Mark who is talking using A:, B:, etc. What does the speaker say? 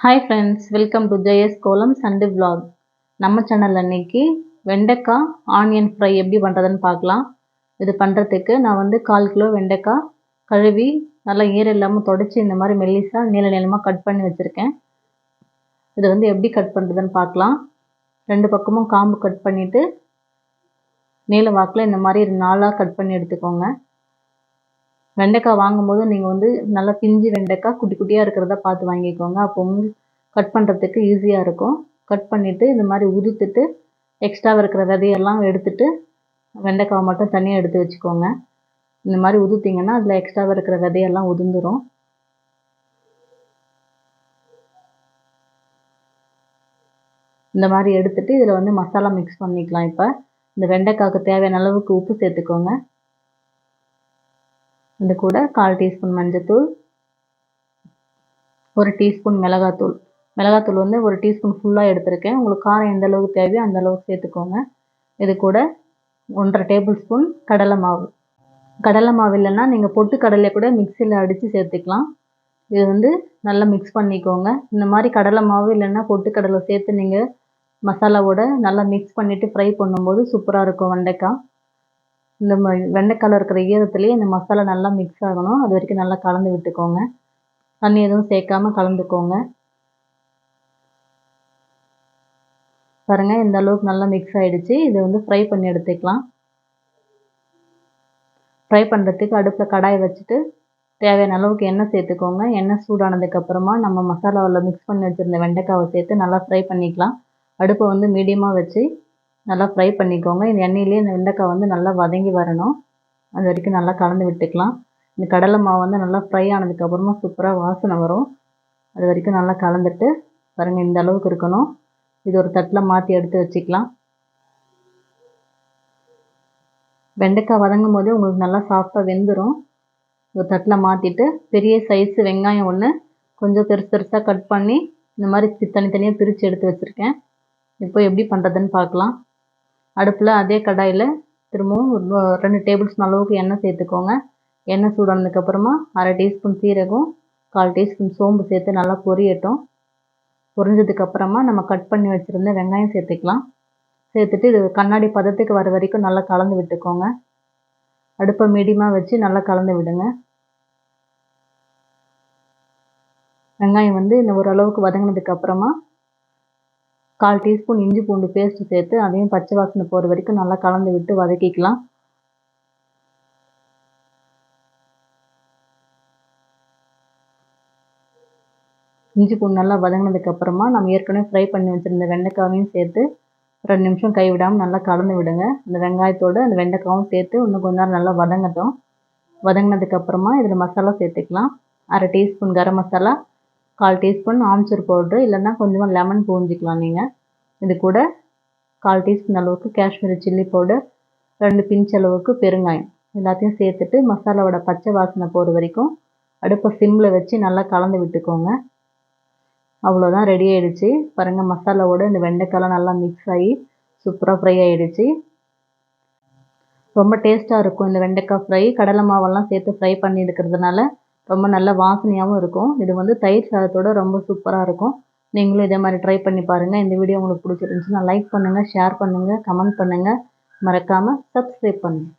A: Hi friends welcome to Jaya's kolam Sunday vlog நம்ம சேனலில் இன்னைக்கு வெண்டைக்காய் ஆனியன் ஃப்ரை எப்படி பண்ணுறதுன்னு பார்க்கலாம். இது பண்ணுறதுக்கு நான் வந்து கால் கிலோ வெண்டைக்காய் கழுவி நல்லா ஈரம் இல்லாமல் தொடச்சி இந்த மாதிரி மெல்லிசாக நீள நீளமாக கட் பண்ணி வச்சுருக்கேன். இது வந்து எப்படி கட் பண்ணுறதுன்னு பார்க்கலாம். ரெண்டு பக்கமும் காம்பு கட் பண்ணிவிட்டு நீல வாக்கில் இந்த மாதிரி நாளாக கட் பண்ணி எடுத்துக்கோங்க. வெண்டைக்காய் வாங்கும்போது நீங்கள் வந்து நல்லா பிஞ்சு வெண்டைக்காய் குட்டி குட்டியாக இருக்கிறத பார்த்து வாங்கிக்கோங்க. அப்போ வந்து கட் பண்ணுறதுக்கு ஈஸியாக இருக்கும். கட் பண்ணிவிட்டு இந்த மாதிரி உதுத்துட்டு எக்ஸ்ட்ராவாக இருக்கிற விதையெல்லாம் எடுத்துகிட்டு வெண்டைக்காய் மட்டும் தனியாக எடுத்து வச்சுக்கோங்க. இந்த மாதிரி உதுத்திங்கன்னா அதில் எக்ஸ்ட்ராவாக இருக்கிற விதையெல்லாம் உதிர்ந்துடும் இந்த மாதிரி எடுத்துகிட்டு இதில் வந்து மசாலா மிக்ஸ் பண்ணிக்கலாம் இப்போ. இந்த வெண்டைக்காய்க்கு தேவையான அளவுக்கு உப்பு சேர்த்துக்கோங்க. இது கூட கால் டீஸ்பூன் மஞ்சத்தூள் ஒரு டீஸ்பூன் மிளகாத்தூள். மிளகாத்தூள் வந்து ஒரு டீஸ்பூன் ஃபுல்லாக எடுத்திருக்கேன். உங்களுக்கு காரம் எந்த அளவுக்கு தேவையோ அந்த அளவுக்கு சேர்த்துக்கோங்க. இது கூட ஒன்றரை டேபிள் ஸ்பூன் கடலை மாவு. கடலை மாவு இல்லைன்னா நீங்கள் பொட்டு கடலை கூட மிக்சியில் அடித்து சேர்த்துக்கலாம். இது வந்து நல்லா மிக்ஸ் பண்ணிக்கோங்க. இந்த மாதிரி கடலை மாவு இல்லைன்னா பொட்டு கடலை சேர்த்து நீங்கள் மசாலாவோட நல்லா மிக்ஸ் பண்ணிவிட்டு ஃப்ரை பண்ணும்போது சூப்பராக இருக்கும் வெண்டைக்காய். இந்த வெண்டைக்காயில் இருக்கிற ஈரத்துலேயே இந்த மசாலா நல்லா மிக்ஸ் ஆகணும். அது வரைக்கும் நல்லா கலந்து விட்டுக்கோங்க. தண்ணி எதுவும் சேர்க்காம கலந்துக்கோங்க. பாருங்கள் இந்த அளவுக்கு நல்லா மிக்ஸ் ஆகிடுச்சு இதை வந்து ஃப்ரை பண்ணி எடுத்துக்கலாம். ஃப்ரை பண்ணுறதுக்கு அடுப்பில் கடாயை வச்சுட்டு தேவையான அளவுக்கு எண்ணெய் சேர்த்துக்கோங்க. எண்ணெய் சூடானதுக்கப்புறமா நம்ம மசாலாவில் மிக்ஸ் பண்ணி வச்சுருந்த வெண்டைக்காவை சேர்த்து நல்லா ஃப்ரை பண்ணிக்கலாம். அடுப்பை வந்து மீடியமாக வச்சு நல்லா ஃப்ரை பண்ணிக்கோங்க. இந்த எண்ணெயிலே இந்த வெண்டைக்காய் வந்து நல்லா வதங்கி வரணும். அது வரைக்கும் நல்லா கலந்து விட்டுக்கலாம். இந்த கடலை மாவு வந்து நல்லா ஃப்ரை ஆனதுக்கப்புறமா சூப்பராக வாசனை வரும். அது வரைக்கும் நல்லா கலந்துட்டு பாருங்கள் இந்த அளவுக்கு இருக்கணும். இது ஒரு தட்டில் மாற்றி எடுத்து வச்சுக்கலாம். வெண்டைக்காய் வதங்கும் போதே உங்களுக்கு நல்லா சாஃப்டாக வெந்துடும் ஒரு தட்டில் மாற்றிட்டு பெரிய சைஸு வெங்காயம் ஒன்று கொஞ்சம் பெருசு பெருசாக கட் பண்ணி இந்த மாதிரி தனித்தனியாக பிரித்து எடுத்து வச்சுருக்கேன். இப்போ எப்படி பண்ணுறதுன்னு பார்க்கலாம். அடுப்பில் அதே கடாயில் திரும்பவும் ரெண்டு டேபிள் ஸ்பூன் அளவுக்கு எண்ணெய் சேர்த்துக்கோங்க. எண்ணெய் சூடானதுக்கப்புறமா அரை டீஸ்பூன் சீரகம் கால் டீஸ்பூன் சோம்பு சேர்த்து நல்லா பொரியட்டும். பொரிஞ்சதுக்கப்புறமா நம்ம கட் பண்ணி வச்சுருந்த வெங்காயம் சேர்த்துக்கலாம். சேர்த்துட்டு இது கண்ணாடி பதத்துக்கு வர வரைக்கும் நல்லா கலந்து விட்டுக்கோங்க. அடுப்பை மீடியமாக வச்சு நல்லா கலந்து விடுங்க. வெங்காயம் வந்து இந்த ஓரளவுக்கு வதங்கினதுக்கப்புறமா கால் டீஸ்பூன் இஞ்சி பூண்டு பேஸ்ட்டு சேர்த்து அதையும் பச்சை வாசனை போகிற வரைக்கும் நல்லா கலந்து விட்டு வதக்கிக்கலாம். இஞ்சி பூண்டு நல்லா வதங்கினதுக்கப்புறமா நம்ம ஏற்கனவே ஃப்ரை பண்ணி வச்சுருந்த வெண்டைக்காவையும் சேர்த்து ரெண்டு நிமிஷம் கைவிடாமல் நல்லா கலந்து விடுங்க. இந்த வெங்காயத்தோடு அந்த வெண்டைக்காவும் சேர்த்து இன்னும் கொஞ்ச நேரம் நல்லா வதங்கட்டும். வதங்கினதுக்கப்புறமா இதில் மசாலா சேர்த்துக்கலாம். அரை டீஸ்பூன் கரம் மசாலா கால் டீஸ்பூன் ஆம்ச்சூர் பவுட்ரு இல்லைன்னா கொஞ்சமாக லெமன் பூஞ்சிக்கலாம் நீங்கள் இது கூட கால் டீஸ்பூன் அளவுக்கு காஷ்மீரி சில்லி பவுடர் ரெண்டு பிஞ்ச் அளவுக்கு பெருங்காயம். எல்லாத்தையும் சேர்த்துட்டு மசாலாவோட பச்சை வாசனை போகிற வரைக்கும் அடுப்பை சிம்மில் வச்சு நல்லா கலந்து விட்டுக்கோங்க. அவ்வளோதான் ரெடி ஆகிடுச்சு பாருங்கள் மசாலாவோட இந்த வெண்டைக்காயெலாம் நல்லா மிக்ஸ் ஆகி சூப்பராக ஃப்ரை ஆகிடுச்சு ரொம்ப டேஸ்ட்டாக இருக்கும் இந்த வெண்டைக்காய் ஃப்ரை கடலை மாவெல்லாம் சேர்த்து ஃப்ரை பண்ணி இருக்கிறதுனால ரொம்ப நல்ல வாசனையாகவும் இருக்கும். இது வந்து தயிர் சாதத்தோட ரொம்ப சூப்பராக இருக்கும். நீங்களும் இதே மாதிரி ட்ரை பண்ணி பாருங்கள் இந்த வீடியோ உங்களுக்கு பிடிச்சிருந்துச்சுன்னா லைக் பண்ணுங்கள் ஷேர் பண்ணுங்கள் கமெண்ட் பண்ணுங்கள் மறக்காமல் சப்ஸ்கிரைப் பண்ணுங்கள்